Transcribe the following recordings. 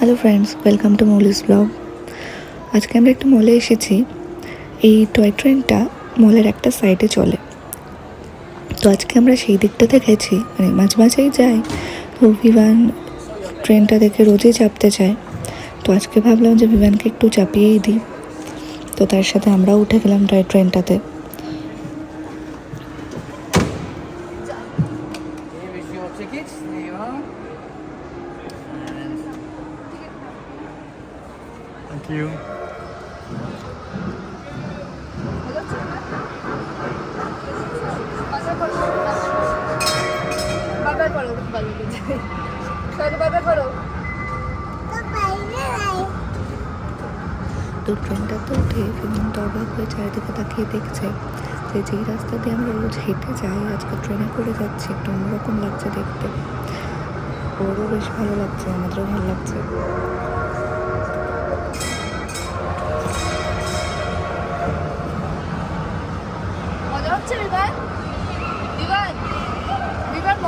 Hello friends welcome to Mouli's blog আজকে আমরা একটু মলে এসেছি। এই টয় ট্রেনটা মলের একটা সাইডে চলে। তো আজকে আমরা সেই দিকটাতে গেছি মানে মাঝে মাঝেই যাই। তো বিমান ট্রেনটা দেখে রোজই চাপতে চায়। তো আজকে ভাবলাম যে বিমানকে একটু চাপিয়েই দিই। তো তার সাথে আমরাও উঠে গেলাম টয় ট্রেনটাতে বারবার করো তো ট্রেনটাতে উঠে তো অবাক হয়ে চারিদিকে তাকিয়ে দেখছে যে যেই রাস্তা দিয়ে আমরা রোজ হেঁটে যাই, আজকে ট্রেনে করে যাচ্ছি, একটু অন্যরকম লাগছে দেখতে। ওরও বেশ ভালো লাগছে, আমাদেরও ভালো লাগছে।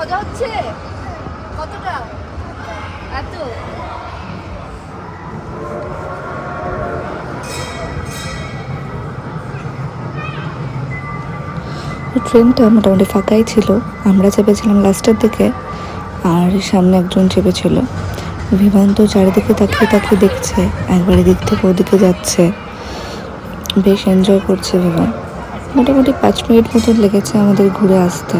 মজা হচ্ছে? কতটা? এত। ট্রেনটা মোটামুটি ফাঁকাই ছিল। আমরা চেপেছিলাম লাস্টের দিকে, আর সামনে একজন চেপেছিল। তো চারিদিকে তাকিয়ে তাকিয়ে দেখছে, একবার এদিক থেকে ওদিকে যাচ্ছে। বেশ এনজয় করছে বিমান মোটামুটি পাঁচ মিনিট মতন লেগেছে আমাদের ঘুরে আসতে।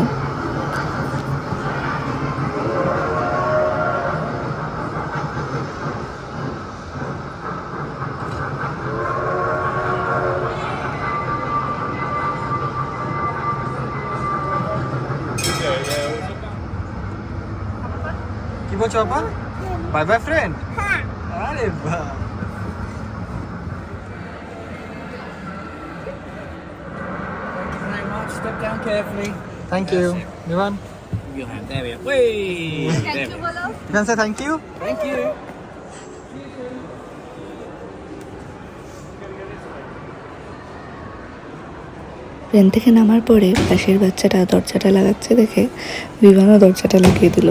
কি বলছো আপা বাই বাই ফ্রেন্ড আরে বাহ. Step down carefully. There we are. Whee! Thank you. Train থেকে নামার পরে পাশের বাচ্চাটা দরজাটা লাগাচ্ছে দেখে বিমানও দরজাটা লাগিয়ে দিল।